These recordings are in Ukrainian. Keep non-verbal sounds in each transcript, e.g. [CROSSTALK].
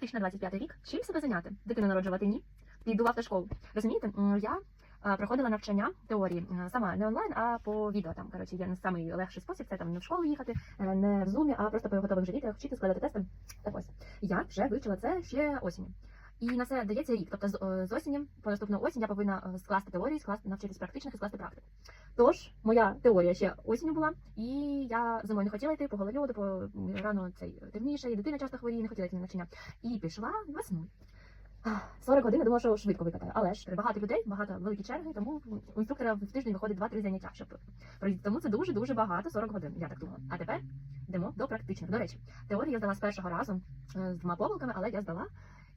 2025 рік. Чим себе зайняти? Дитину народжувати ні. Піду в автошколу. Розумієте, я проходила навчання теорії сама не онлайн, а по відео. Там коротше є самий легший спосіб. Це там не в школу їхати, е, не в зумі, а просто по готових же відео вчити складати тести. Так ось я вже вивчила це ще осінню. І на це дається рік. Тобто з, е, осені по наступну осінь я повинна е, скласти теорію, скласти навчитись практичних і скласти практику. Тож моя теорія ще осінню була, і я зимою не хотіла йти по голольоду, по рано цей темніше, і дитина часто хворіє, не хотіла йти на навчання. І пішла весною. 40 годин я думала, що швидко викатаю. Але ж багато людей, багато великі черги, тому у інструктора в тиждень виходить 2-3 заняття, щоб пройти. Тому це дуже дуже багато 40 годин. Я так думала. А тепер йдемо до практичних. До речі, теорію я здала з першого разу е, з двома помилками, але я здала.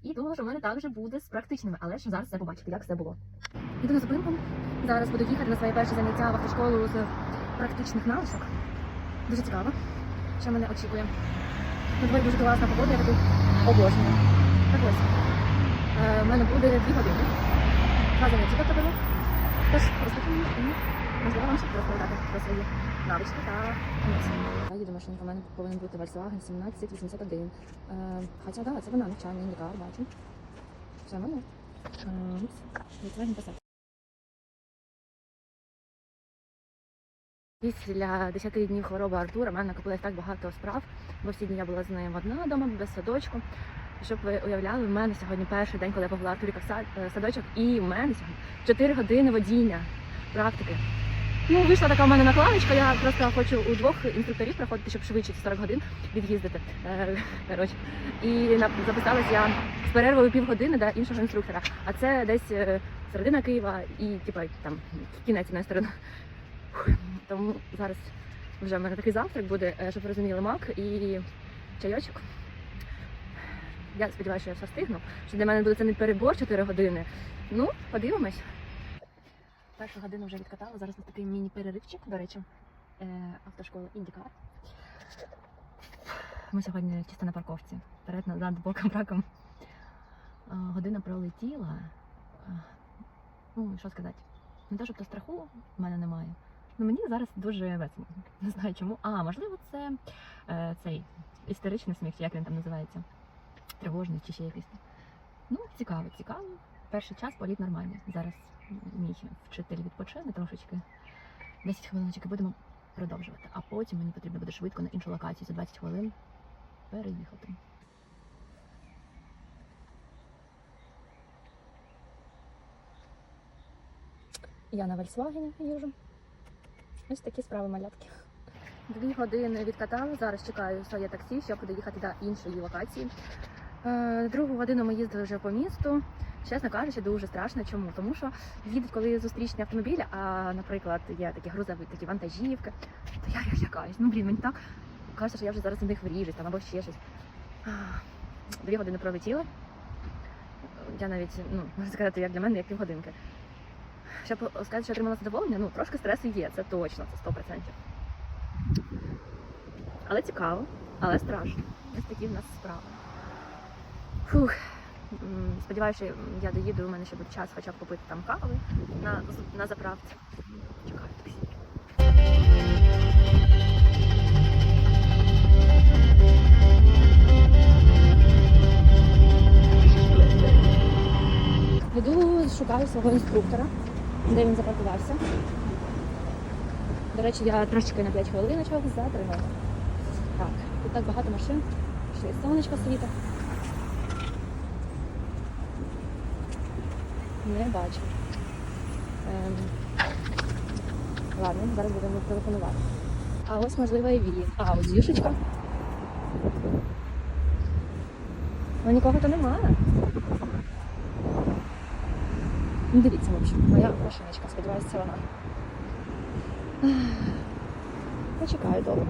І думала, що в мене також буде з практичними, але ж зараз все побачите, як все було. Іду на зупинку. Зараз буду їхати на своє перше заняття в автошколу з практичних навичок. Дуже цікаво, що мене очікує. Дворі дуже класна погода, я таку обожнюю. Так ось. Е, У мене буде дві години. Два заняття тобто беру. Тож розпочнемо і можливо вам буду розповідати про свої навички та емоції. Машинка, у мене повинен бути Volkswagen 1781. Е, Хоча да, це вона навчальний індикар, бачу. Все воно. Е, упс. Після 10 днів хвороби Артура в мене накопилось так багато справ, бо всі дні я була з ним одна вдома, без садочку. Щоб ви уявляли, в мене сьогодні перший день, коли я повела Артуріка в е, садочок, і в мене сьогодні 4 години водіння практики. Ну, вийшла така в мене накладочка, я просто хочу у двох інструкторів проходити, щоб швидше 40 годин від'їздити. Е, Коротше. І на- записалась я з перервою півгодини до іншого інструктора. А це десь е, середина Києва і типа там кінець сторони. Фух. Тому зараз вже в мене такий завтрак буде, е, щоб ви розуміли, мак і чайочок. Я сподіваюся, що я все встигну. Що для мене буде це не перебор 4 години. Ну, подивимось. Першу годину вже відкатала. Зараз ось такий міні-переривчик, до речі, е, автошкола Індікар. Ми сьогодні чисто на парковці. Перед назад боком браком. Е, Година пролетіла. Е, Ну, що сказати. Не те, щоб то страху в мене немає. Ну мені зараз дуже весело. Не знаю чому. А, можливо, це е, цей істеричний сміх, як він там називається. Тривожний чи ще якийсь. Ну, цікаво, цікаво. Перший час політ нормальний. Зараз мій вчитель відпочине трошечки. 10 хвилиночок будемо продовжувати. А потім мені потрібно буде швидко на іншу локацію за 20 хвилин переїхати. Я на Volkswagen їжджу. Ось такі справи малятки. Дві години відкатала. Зараз чекаю своє таксі, щоб доїхати до іншої локації. Е, Другу годину ми їздили вже по місту. Чесно кажучи, дуже страшно. Чому? Тому що їдуть, коли зустрічні автомобілі, а, наприклад, є такі грузові, такі вантажівки, то я лякаюсь. Ну, блін, мені так кажеться, що я вже зараз на них вріжусь там або ще щось. Дві години пролетіли. Я навіть, ну, можна сказати, як для мене, як півгодинки. Щоб сказати, що отримала задоволення, ну трошки стресу є, це точно, це 100%. Але цікаво, але страшно. Ось такі в нас справи. Фух. Сподіваюся, я доїду, у мене ще буде час хоча б купити там кави на, на заправці. Чекаю таксі. Йду, шукаю свого інструктора, де він запаркувався. До речі, я трошечки на 5 хвилиночок затримала. Так, тут так багато машин. Ще й сонечко світа. Не бачу. Ем... Ладно, зараз будемо телефонувати. А ось можливо і він. А, ось юшечка. Ну нікого то немає. Ну, дивіться, в общем, моя машиночка, сподіваюся, це вона. [SIGHS] Почекаю довго.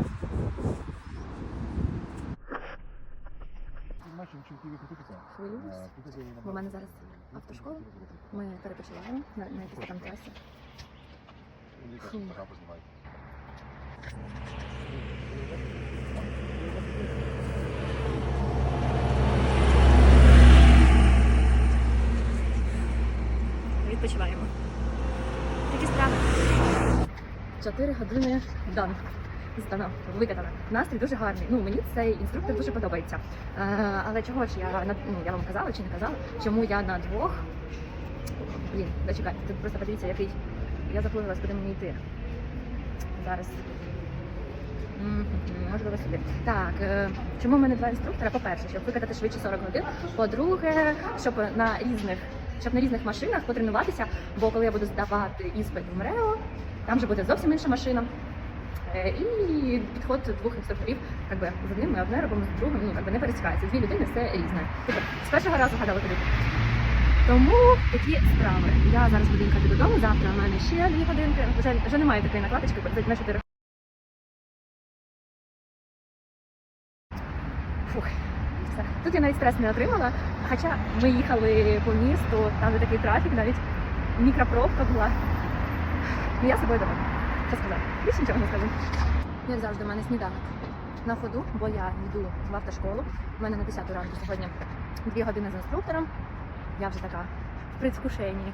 В мене зараз автошкола. Ми перепочиваємо на, на якійсь там. Фу. Відпочиваємо. Такі справи. Чотири години дан. Здана, викатана. Настрій дуже гарний. Ну мені цей інструктор дуже подобається. Е, але чого ж я ну, я вам казала чи не казала, чому я на двох. Блін, дочекайте, тут просто подивіться, який. Я заплуталась, куди мені йти. Зараз. Можливо, сюди. Так, е, чому в мене два інструктора? По-перше, щоб викатати швидше 40 годин. По-друге, щоб на різних, щоб на різних машинах потренуватися, бо коли я буду здавати іспит в МРЕО, там же буде зовсім інша машина. Е, І підход двох інструкторів, якби з одним ми одне робимо, з другим, ну якби не пересікається. Дві людини все різне. Типу, з першого разу гадали ходити. Тому такі справи. Я зараз буду їхати додому. Завтра в мене ще дві годинки. Вже, вже немає такої накладочки, бо на 4 Фух, все. Тут я навіть стрес не отримала. Хоча ми їхали по місту, там де такий трафік, навіть мікропробка була. Ну я собою довольна. Що сказати? Більше нічого не скажу. Як завжди, у мене сніданок на ходу, бо я йду в автошколу. У мене на 10 ранку сьогодні дві години з інструктором. Я вже така в предвкушенні.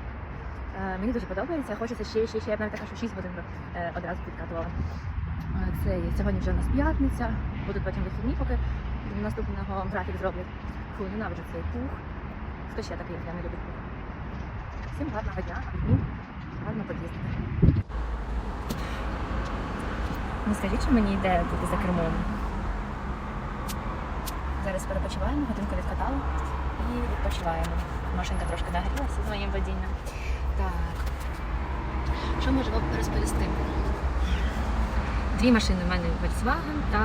Е, мені дуже подобається. Хочеться ще, ще, ще. Я б навіть така, що 6 годин е, одразу підкатувала. Е, Це сьогодні вже у нас п'ятниця, будуть потім вихідні, поки наступного графік зроблять. Фу, ненавиджу цей пух. Хто ще такий, я не люблю пух. Всім гарного дня, а мені гарно під'їздити. Ну скажіть, що мені йде бути за кермом. Зараз перепочиваємо, годинку відкатали і відпочиваємо. Машинка трошки нагрілася з моїм водінням. Так. Що можу вам розповісти? Дві машини в мене Volkswagen та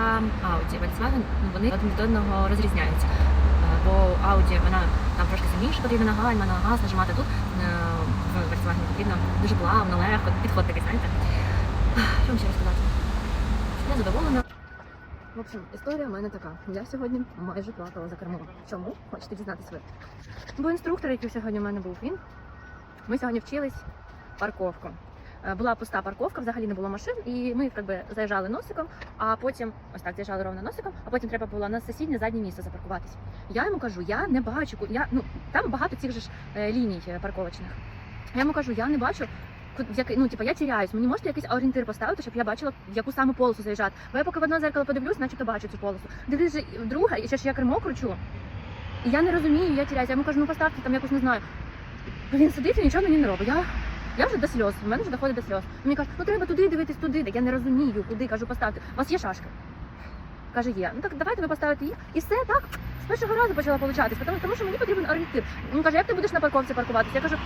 Audi. Volkswagen, ну, вони один від одного розрізняються. Е, Бо Audi, вона там трошки сильніше потрібна на гальма, на газ нажимати тут. е, В Volkswagen потрібно дуже плавно, легко, підход такий, знаєте. Що вам ще розказати? Я задоволена. В общем, історія в мене така. Я сьогодні майже плакала за кермом. Чому? Хочете дізнатися ви? Бо інструктор, який сьогодні в мене був, він. Ми сьогодні вчились парковку. Е, Була пуста парковка, взагалі не було машин, і ми якби заїжджали носиком, а потім ось так заїжджали ровно носиком, а потім треба було на сусіднє заднє місце запаркуватись. Я йому кажу, я не бачу, я ну там багато цих же ж е, ліній е, парковочних. Я йому кажу, я не бачу. Ну, типу, я тіряюсь, мені можете якийсь орієнтир поставити, щоб я бачила, в яку саме полосу заїжджати. Бо я поки в одне зеркало подивлюсь, начебто бачу цю полосу. Дивлюсь в друге, і ще ж я кермо кручу. І я не розумію, я тіряюсь. Я йому кажу, ну поставте там якусь не знаю. Він сидить і нічого мені не робить. Я, я вже до сльоз, в мене вже доходить до сльоз. Мені кажуть, ну треба туди дивитись, туди. Я не розумію, куди кажу, поставте. У вас є шашки? Каже, є. Ну так давайте ви поставите їх. І все так. З першого разу почала получатись, тому що мені потрібен орієнтир. Він каже, як ти будеш на парковці паркуватися? Я кажу,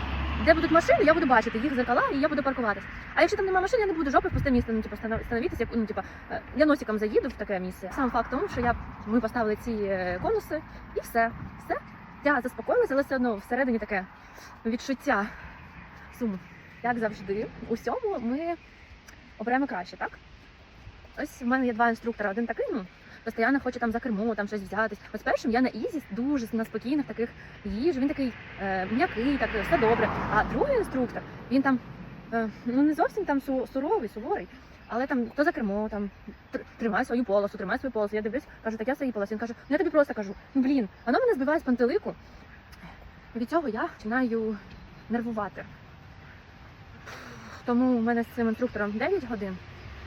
де будуть машини, я буду бачити їх зеркала, і я буду паркуватись. А якщо там немає машин, я не буду жопи в пусте місце, ну типу становитися, як ну типу, е, я носиком заїду в таке місце. Сам факт тому, що я ми поставили ці е, конуси, і все. Все. Я заспокоїлася, але все одно всередині таке відчуття суму. Як завжди, у всьому ми оберемо краще, так? Ось в мене є два інструктора. Один такий, ну, постійно хоче там за кермо, там щось взятись. Ось першим я на ізі, дуже на спокійних таких їжу. Він такий е, м'який, так все добре. А другий інструктор, він там е, ну не зовсім там су- суровий, суворий. Але там хто за кермо, там тримай свою полосу, тримай свою полосу. Я дивлюсь, кажу, так я свої полоси. Він каже, ну я тобі просто кажу, ну блін, воно мене збиває з пантелику. Від цього я починаю нервувати. Тому в мене з цим інструктором 9 годин.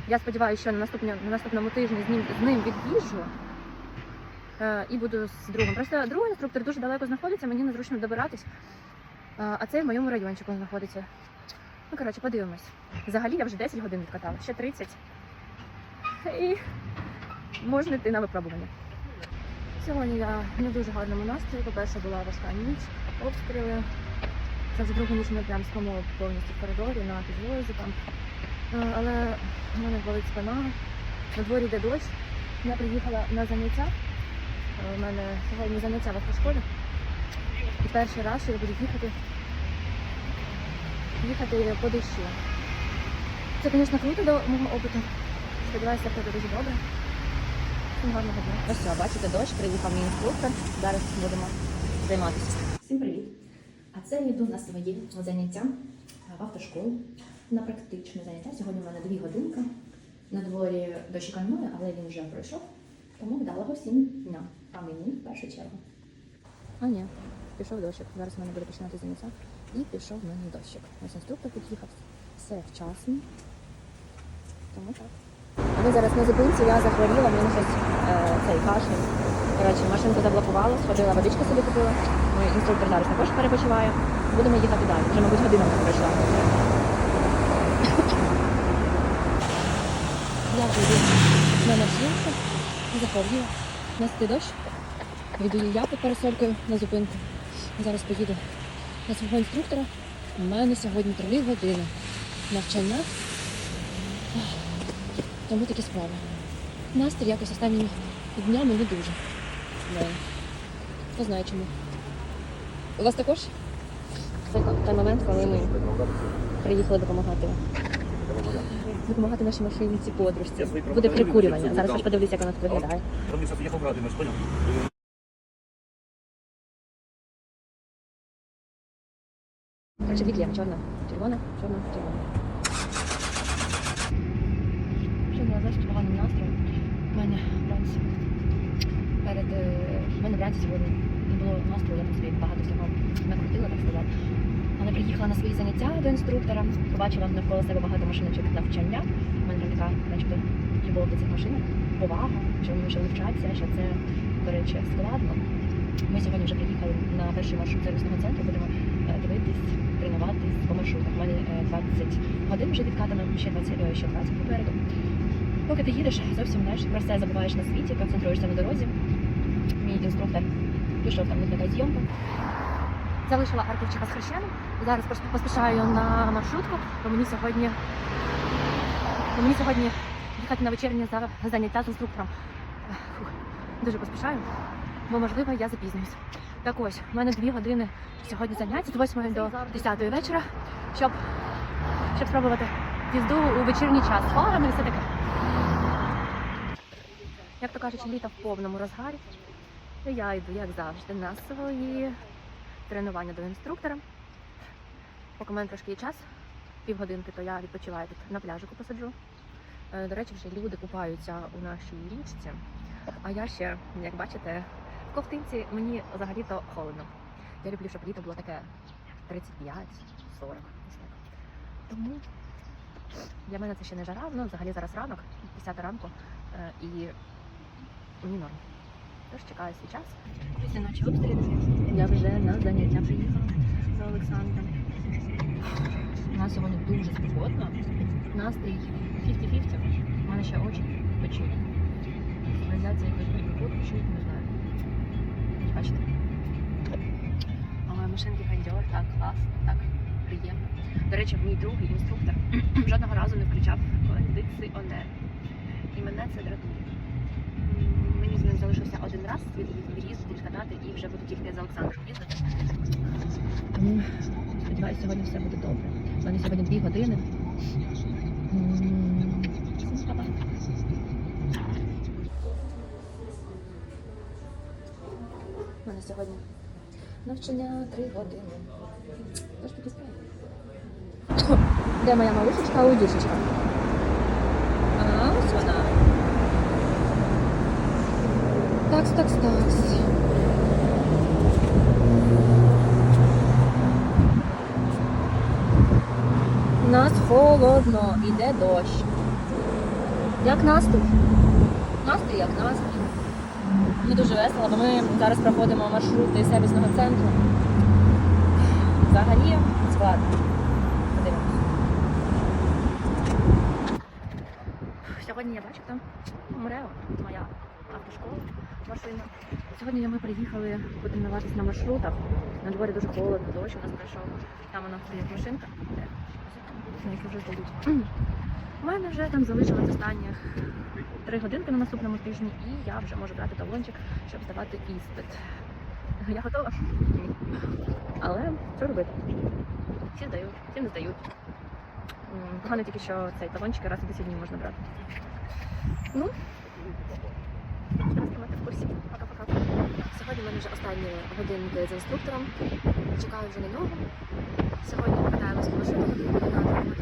Я сподіваюся, що на наступному, на наступному тижні з ним, з ним від'їжджу е, і буду з другим. Просто другий інструктор дуже далеко знаходиться, мені незручно добиратись. Е, а цей в моєму райончику знаходиться. Ну, коротше, подивимось. Взагалі я вже 10 годин відкатала, ще 30. І можна йти на випробування. Сьогодні я не в дуже гарному настрої. По-перше, була важка ніч, обстріли. Це вже другу ніч ми прям спимо повністю в коридорі на підлозі там. Е, Але в мене болить спина. На дворі йде дощ. Я приїхала на заняття. Е, У мене сьогодні заняття в автошколі. І перший раз, що я буду їхати, їхати по дощу. Це, звісно, круто до мого опиту. Сподіваюся, буде дуже добре. Гарного дня. Ось все, бачите, дощ, приїхав мій інструктор. Зараз будемо займатися. Всім привіт! А це я йду на своє заняття в автошколу на практичне заняття. Сьогодні в мене дві годинки. На дворі дощ кальмує, але він вже пройшов. Тому вдалого всім дня. А мені в першу чергу. А ні, пішов дощик. Зараз в мене буде починати заняття. І пішов в мене дощик. Ось інструктор під'їхав. Все вчасно. Тому так. Ми зараз на зупинці, я захворіла, в мене щось е, цей кашель. Коротше, машинку заблокувала, сходила, водичку собі купила. Мій інструктор зараз також перепочиває. Будемо їхати далі. Вже, мабуть, година пройшла. Йду на маршрутку, захворіла. У нас йде дощ. Йду я під парасолькою на зупинку. Зараз поїду на свого інструктора. У мене сьогодні три години навчання. Тому такі справи. Настрій якось останніми днями не дуже. Не, не знаю чому. У вас також? Це той момент, коли ми приїхали допомагати. Допомагати нашій машинці подружці. Буде прикурювання. Зараз аж подивлюся, як вона тут виглядає. Ж дві клеми. Чорна, червона, чорна, червона. Сьогодні я знаєш, поганим настроєм. У мене вранці перед е, в мене вранці сьогодні не було настрою, я там собі багато всього накрутила, так сказати. Але приїхала на свої заняття до інструктора, побачила навколо себе багато машиночок навчання. У мене така, начебто, любов до цих машинок, повага, що вони ще вивчаться, що це, до речі, складно. Ми сьогодні вже приїхали на перший маршрут сервісного центру, будемо е, дивитись, тренуватись по маршрутах. У мене е, 20 годин вже відкатано, ще 20, е, ще 20 попереду. Поки ти їдеш, зовсім знаєш, про все забуваєш на світі, концентруєшся на дорозі. Мій інструктор пішов там нехай зйомка. Залишила Харківчика з хрещеном. Зараз пос- поспішаю на маршрутку, бо мені сьогодні, бо мені сьогодні їхати на вечірнє заняття з інструктором. Фух, дуже поспішаю, бо можливо я запізнююсь. Так ось, у мене дві години сьогодні заняття з 8 до 10 вечора, щоб, щоб спробувати їзду у вечірній час фарами все таке. Як то кажуть, літо в повному розгарі. Я йду, як завжди, на свої тренування до інструктора. Поки в мене трошки є час, півгодинки, то я відпочиваю тут на пляжику посаджу. Е, До речі, вже люди купаються у нашій річці. А я ще, як бачите, в ковтинці мені взагалі-то холодно. Я люблю, щоб літо було таке 35-40. Тому для мене це ще не жара, ну взагалі зараз ранок, 10 ранку, е, і мені норм. Тож чекаю свій час. Після ночі обстрілів я вже на заняття приїхала за Олександром. У нас сьогодні дуже спекотно. Настрій 50-50. У мене ще очі печуть. Радіація якось прикут печуть, не знаю. Бачите? Але машинки кондьор, так класно, так приємно. До речі, мій другий інструктор [CLEARS THROAT] жодного разу не включав кондиціонер. І мене це дратує. Мені з ним залишився один раз від від'їздити, відкатати і вже буду тільки за Олександром їздити. Сподіваюся, сьогодні все буде добре. У мене сьогодні дві години. У мене сьогодні навчання три години. Тож такі справи. Де моя малишечка, удюшечка? А, ось вона. Такс, такс, такс. У нас холодно, іде дощ. Як настрій? Настрій як настрій. Мені дуже весело, бо ми зараз проходимо маршрути сервісного центру. Взагалі складно. Подивимось. Сьогодні я бачу там Мрео, моя автошкола, машина. Сьогодні ми приїхали потренуватися на маршрутах. На дворі дуже холодно, дощ у нас пройшов. Там вона стоїть машинка, які вже здають. У мене вже там залишилось останніх три годинки на наступному тижні, і я вже можу брати талончик, щоб здавати іспит. Я готова. Але що робити? Всі здають, всі не здають. Погано тільки, що цей талончик раз у 10 днів можна брати. Ну, курсі. Пока-пока. Сьогодні в мене вже останні годинки з інструктором. Чекаю вже на нього. Сьогодні покатаємось по на годинку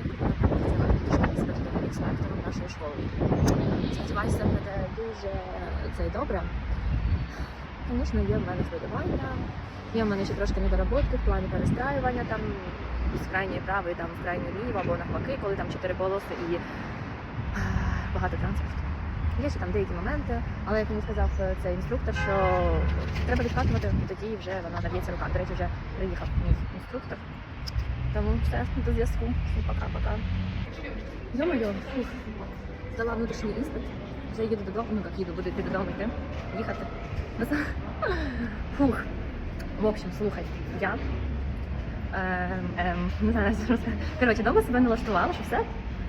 інспектором нашої школи. Сподіваюся, буде дуже це добре. Звісно, є в мене хвилювання, є в мене ще трошки недоработки в плані перестраювання там з крайньої правої, там з крайньої ліво або навпаки, коли там чотири полоси і е, багато транспорту. Є ще там деякі моменти, але як мені сказав е, цей інструктор, що треба відкатувати, і тоді вже вона наб'ється рука. До речі, вже приїхав мій інструктор. Тому все до зв'язку. Пока-пока. Йо-моє. Здала внутрішній іспит. Вже їду додому, ну як їду, буду йти додому йти, їхати. [LAUGHS] Фух. В общем, слухай, я ем, ем, [LAUGHS] не знаю. Коротше, дома себе налаштувала, що все.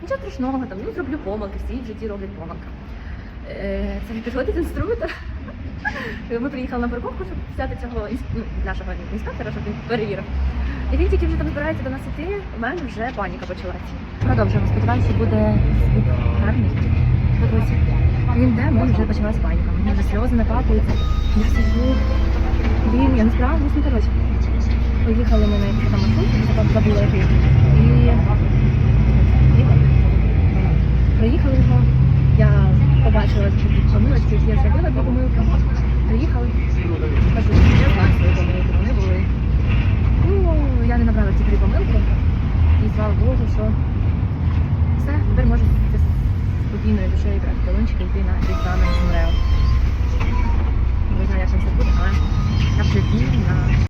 Нічого страшного, там, ну, зроблю помилки, всі в житті роблять помилки. Е, це підходить інструктор. Ми приїхали на парковку, щоб взяти цього ну, нашого інспектора, щоб він перевірив. І він тільки вже там збирається до нас іти, у мене вже паніка почалась. Продовжуємо. Сподіваюся, буде звук гарний. Ось він де, мене вже почалась паніка. Мені вже сльози накапуються. Я сиджу. Блін, я не справлюсь, ну коротше. Поїхали ми на якийсь там маршрут, забула який. І їхали. Проїхали його. Побачила ці помилочки, які я зробила дві помилки. Приїхали. Кажу, я знаю помилки, вони були. Ну, я не набрала ці три помилки. І слава Богу, що все, тепер можу спокійною душею брати талончики і йти на різдвяне Мрео. Не знаю, як це все буде, але я вже на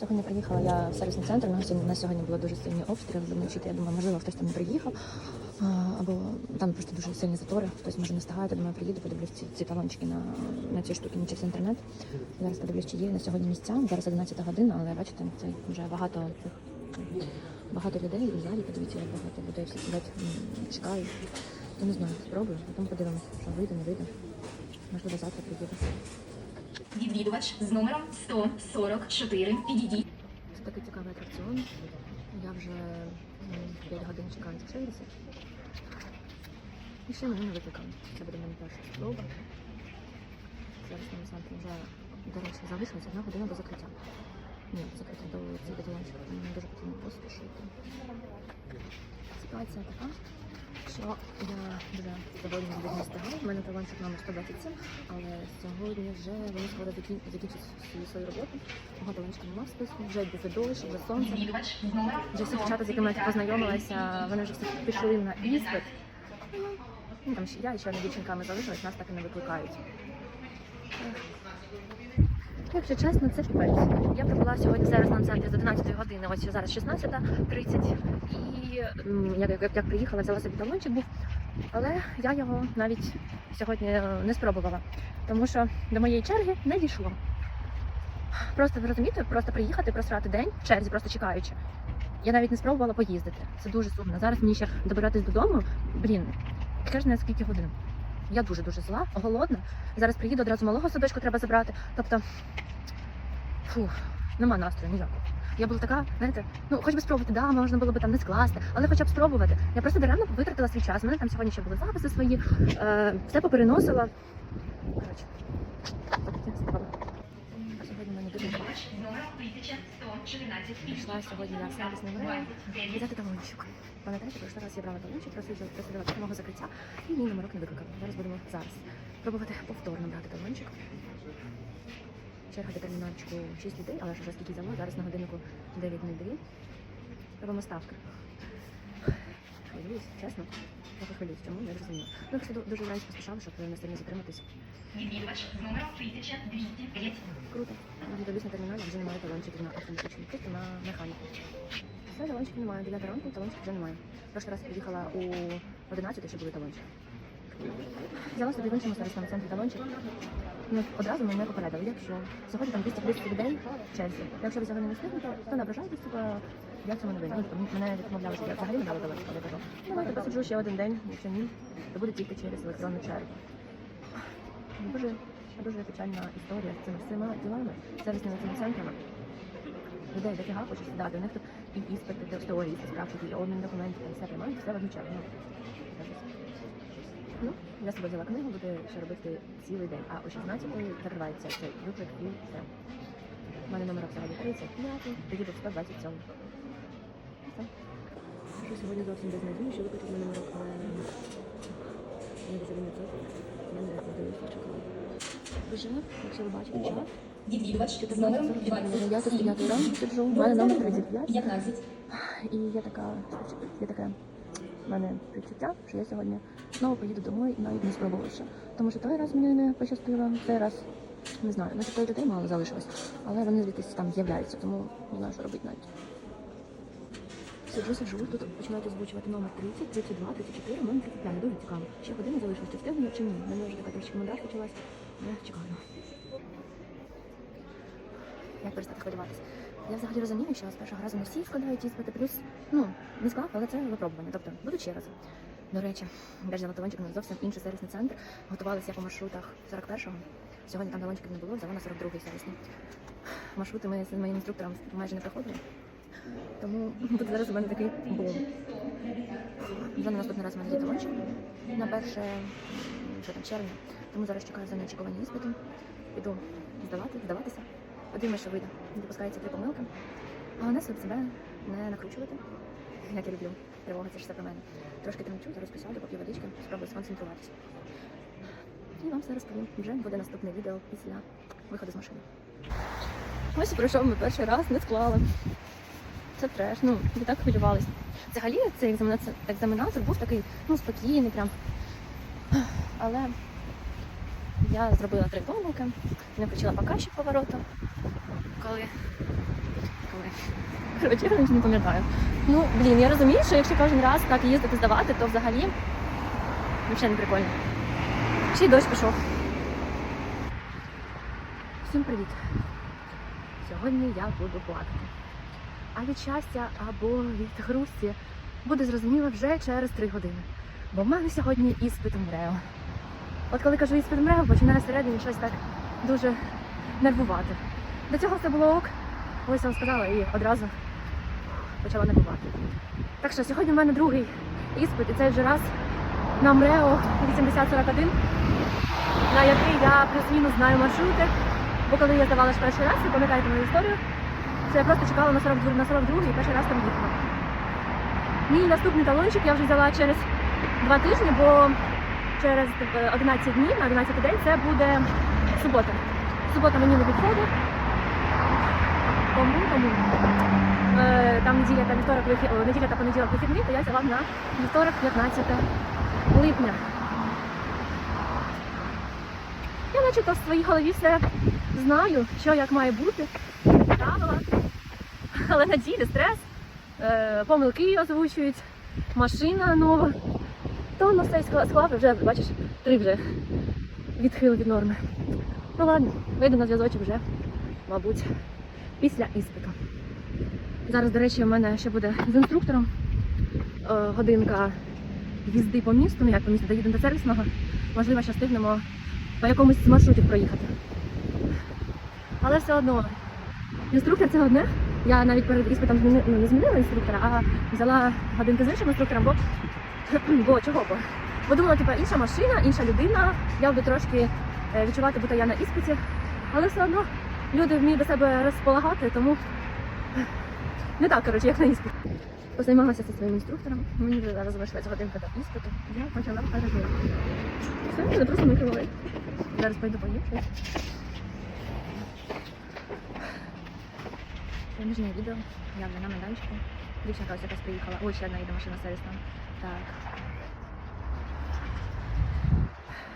Сьогодні приїхала я в сервісний центр. У нас сьогодні- на сьогодні було дуже сильні обстріли вночі. Я думаю, можливо, хтось там не приїхав. Або там просто дуже сильні затори, хтось може не встигає. Думаю, приїду, подивлюсь ці, ці талончики на, на ці штуки, на через інтернет. Зараз подивлюсь, чи є на сьогодні місця. Зараз 11 година, але бачите, це вже багато цих багато людей у залі. Подивіться, як багато людей всі сидять, чекають. Я не знаю, спробую, потім подивимося, що вийде, не вийде. Можливо, завтра приїду. Відвідувач з номером 144 підійдіть. Це такий цікавий атракціон. Я вже 5 годин чекаю в сервісі. І ще мене не викликали. Це буде мене перша спроба. Зараз на центрі вже, до речі, залишилась одна година до закриття. Ні, закриття до цих доділанчик. Мені дуже потрібно поспішити. Ситуація така, що я вже сьогодні не встигаю. У мене талончик номер 127, але сьогодні вже вони скоро закін- закінчать свою, роботу. Мого талончика немає в списку, вже йде дощ, вже сонце. Вже всі дівчата, з якими я познайомилася, вони вже всі пішли на іспит. Ну, там ще я і ще одна дівчинками залишилась, нас так і не викликають. Якщо чесно, це піпець. Я прибула сьогодні зараз на центрі з 11 години, ось зараз 16.30. І м, як, як, приїхала, взяла собі талончик був. Але я його навіть сьогодні е, не спробувала, тому що до моєї черги не дійшло. Просто ви розумієте, просто приїхати, просрати день в черзі, просто чекаючи. Я навіть не спробувала поїздити. Це дуже сумно. Зараз мені ще добиратись додому. Блін, яке ж не скільки годин. Я дуже дуже зла, голодна. Зараз приїду одразу малого садочку треба забрати. Тобто, фух, нема настрою ніякого. Я була така, знаєте, ну хоч би спробувати, да, можна було би там не скласти, але хоча б спробувати. Я просто даремно витратила свій час. У мене там сьогодні ще були записи свої, е, все попереносила. Коротше, так я стала. А сьогодні в мене дуже відвідувач з номером 1114 Пішла сьогодні я в сервісний мережі взяти талончик. Пам'ятаєте, прошлий раз я брала талончик, просила просила мого закриття, і мій номерок не викликав. Зараз будемо зараз. пробувати повторно брати талончик. Черга до термінальчику 6 людей, але ж вже скільки взяло, зараз на годиннику 9.02. Робимо ставки. Хвилююсь, чесно. Трохи хвилююсь, чому не зрозуміло. Ну, ду- дуже вранці поспішала, щоб не сильно затриматись. Відвідувач з номером 1205. Круто. На терміналі, вже немає талончиків на автоматичному, просто на механіку. Все, талончиків немає. 9 ранку, талончиків вже немає. Прошлий раз приїхала у 11, ще були талончики. Взяла собі в іншому сервісному центрі талончик. Ну, одразу мене попередили, якщо сьогодні там 230 людей в черзі. Якщо ви взяли не встигнете, то не ображайтесь, типу, я в цьому не винна. Ну, тобто мене відмовляли, що я взагалі не дала талончик, але я кажу, давайте посиджу ще один день, якщо ні, то буде тільки через електронну чергу. Дуже, дуже печальна історія з цими всіма ділами, сервісними цими центрами. Людей дофіга хочуть сідати, у них тут і іспити, і теорії, і справки, і обмін документів, все приймають, все в. Ну. Ну, я собою взяла книгу, буду ще робити цілий день, а о 16 закривається цей виклик і все. У мене номер взагалі 35, тоді був 127. Все. Що сьогодні зовсім без надії, що викликати мене номерок, але не дуже він я не подивився, чекала. Вже, якщо ви бачите чат, Відвідувач з номером 14.45, я тут 9 ранку сиджу, у мене номер 35. 15. І є така, є таке в мене відчуття, що я сьогодні знову поїду домой, і навіть не спробувавши. Тому що той раз мені не пощастило, цей раз не знаю. Начебто людей мало залишилось, але вони звідти там з'являються, тому не знаю, що робити навіть. Сиджу, сиджу, тут починають озвучувати номер 30, 32, 34, у мене 35, дуже цікаво. Ще година залишилось, чи встигну чи ні. Мене вже така трошки мандраж почалась, я чекаю. Як перестати хвилюватися? Я взагалі розумію, що з першого разу не всі складають іспити, плюс, ну, не склав, але це випробування. Тобто будуть ще раз. До речі, талончик на зовсім інший сервісний центр. Готувалася по маршрутах 41-го. Сьогодні там талончиків не було, взяла на 42-й сервісний. Маршрути ми з моїм інструктором майже не проходили. Тому буде зараз у мене такий бум. Вже на наступний раз у мене є талончик на перше що там, червня. Тому зараз чекаю за неочікувані іспити. Піду здавати, здаватися. Подивимось, що вийде. Допускаються три помилки. Головне щоб себе не накручувати, як я люблю. Тривога це ж все про мене. Трошки тремчу, зараз посяду, поп'ю водички, спробую сконцентруватися. І вам все розповім. Вже буде наступне відео після виходу з машини. Ось і пройшов ми перший раз, не склали. Це треш, ну, не так хвилювались. Взагалі цей екзаменатор, екзаменатор був такий, ну, спокійний прям. Але я зробила три помилки, не включила показчик повороту. Коли. Коли. Коротше, я не пам'ятаю. Ну, блін, я розумію, що якщо кожен раз так їздити здавати, то взагалі взагалі не прикольно. Ще й дощ пішов. Всім привіт. Сьогодні я буду плакати. А від щастя або від грусті буде зрозуміло вже через три години. Бо в мене сьогодні іспит МРЕО. От коли кажу іспит МРЕО, починає всередині щось так дуже нервувати. До цього все було ок. Ось вам сказала і одразу почала нервувати. Так що сьогодні в мене другий іспит, і цей вже раз на МРЕО 8041, на який я плюс-мінус знаю маршрути. Бо коли я здавала ж перший раз, ви пам'ятаєте мою історію, що я просто чекала на 42, на 42 і перший раз там їхала. Мій наступний талончик я вже взяла через два тижні, бо через е, 11 днів, на 11 день це буде субота. Субота мені не підходить. Тому, тому е, там неділя та вівторок неділя та понеділок вихідний, то я взяла на вівторок 15 липня. Я начебто в своїй голові все знаю, що як має бути, правила. Але на ділі стрес, е, помилки озвучують, машина нова. То на скла- склав вже, бачиш, три вже відхили від норми. Ну ладно, вийду на зв'язочок вже, мабуть, після іспиту. Зараз, до речі, у мене ще буде з інструктором е, годинка їзди по місту, ну як по місту, доїдемо до сервісного. Можливо, що встигнемо по якомусь з маршрутів проїхати. Але все одно, інструктор це одне. Я навіть перед іспитом зміни, ну, не змінила інструктора, а взяла годинки з іншим інструктором, бо, бо чого? Бо, бо думала, типу, інша машина, інша людина, я буду трошки е, відчувати, будто я на іспиті. Але все одно люди вміють до себе розполагати, тому не так, коротше, як на іспиті. Позаймалася зі своїм інструктором. Мені вже зараз залишилась годинка до іспиту. Я почала пережити. Все, це просто микролей. Зараз пойду поїм. Проміжне відео. Я вже на майданчику. Дівчинка ось якась приїхала. Ой, ще одна їде машина сервіс там. Так.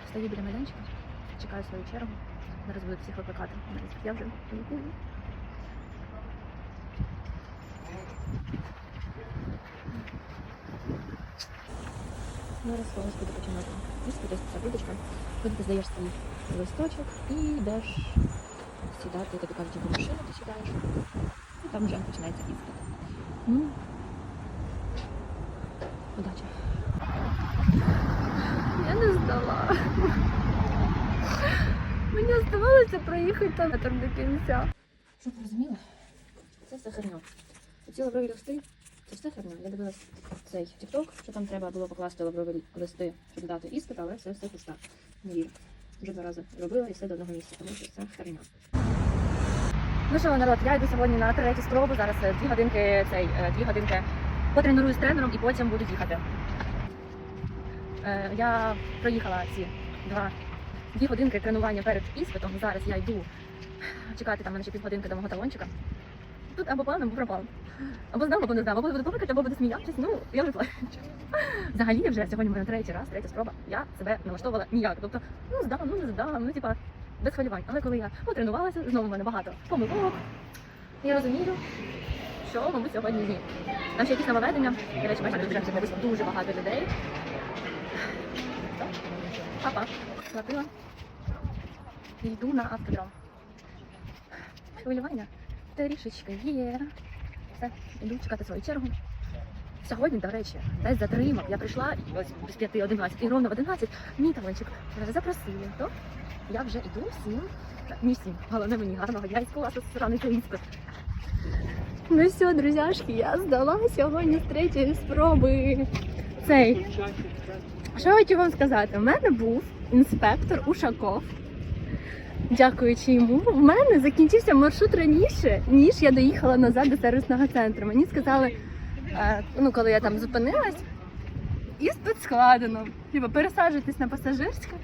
Стою біля майданчика, чекаю свою чергу. Зараз будуть всіх викликати. Зараз Я вже поїду. Зараз когось буде починати. Іспит, ось ця будочка. Коли ти здаєш свій листочок і йдеш сідати, тобі кажуть, яку машину ти сідаєш. І там вже починається іспит. Ну, удачі. Я не здала. Мені здавалося проїхати там до кінця. Щоб ви розуміли, це все херня. Ці лаврові листи, це все херня. Я дивилась цей тікток, що там треба було покласти лаврові листи, щоб дати іспит, але це все пуста. Не вірю. Вже два рази робила і все до одного місця, тому що це херня. Ну що, народ, я йду сьогодні на третю спробу. Зараз е, дві годинки цей, е, дві годинки потренуюсь з тренером і потім буду їхати. Е, Я проїхала ці два дві годинки тренування перед іспитом. Зараз я йду чекати там мене ще півгодинки до мого талончика. Тут або план, або пропав. Або здам, або не здам, або буду плакати, або буду сміятися. Ну, я вже плачу. Взагалі вже сьогодні мене третій раз, третя спроба. Я себе налаштовувала ніяк. Тобто, ну здам, ну не здам, ну типа без хвилювань. Але коли я потренувалася, знову в мене багато помилок. Я розумію, що, мабуть, сьогодні ні. Там ще якісь нововведення. До речі, бачите, тут вже дуже багато людей. Папа, схватила. І йду на автодром. Хвилювання трішечки є. Все, йду чекати свою чергу. Сьогодні, до речі, без затримок я прийшла і ось без п'яти 11, і ровно в 11 мій талончик запросили. То я вже йду всім, не всім, головне мені гарного дня і класу сраний іспит. Ну все, друзяшки, я здала сьогодні з третьої спроби. Цей. Що хочу вам сказати? У мене був інспектор Ушаков. Дякуючи йому, в мене закінчився маршрут раніше, ніж я доїхала назад до сервісного центру. Мені сказали, е, ну коли я там зупинилась, іспит складено. Типа пересаджуйтесь на пасажирське.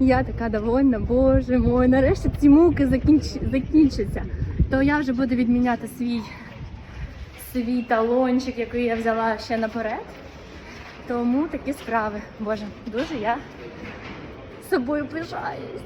Я така довольна, боже мой, нарешті ці муки закінч... закінчаться. То я вже буду відміняти свій, свій талончик, який я взяла ще наперед. Тому такі справи. Боже, дуже я собою пишаюсь.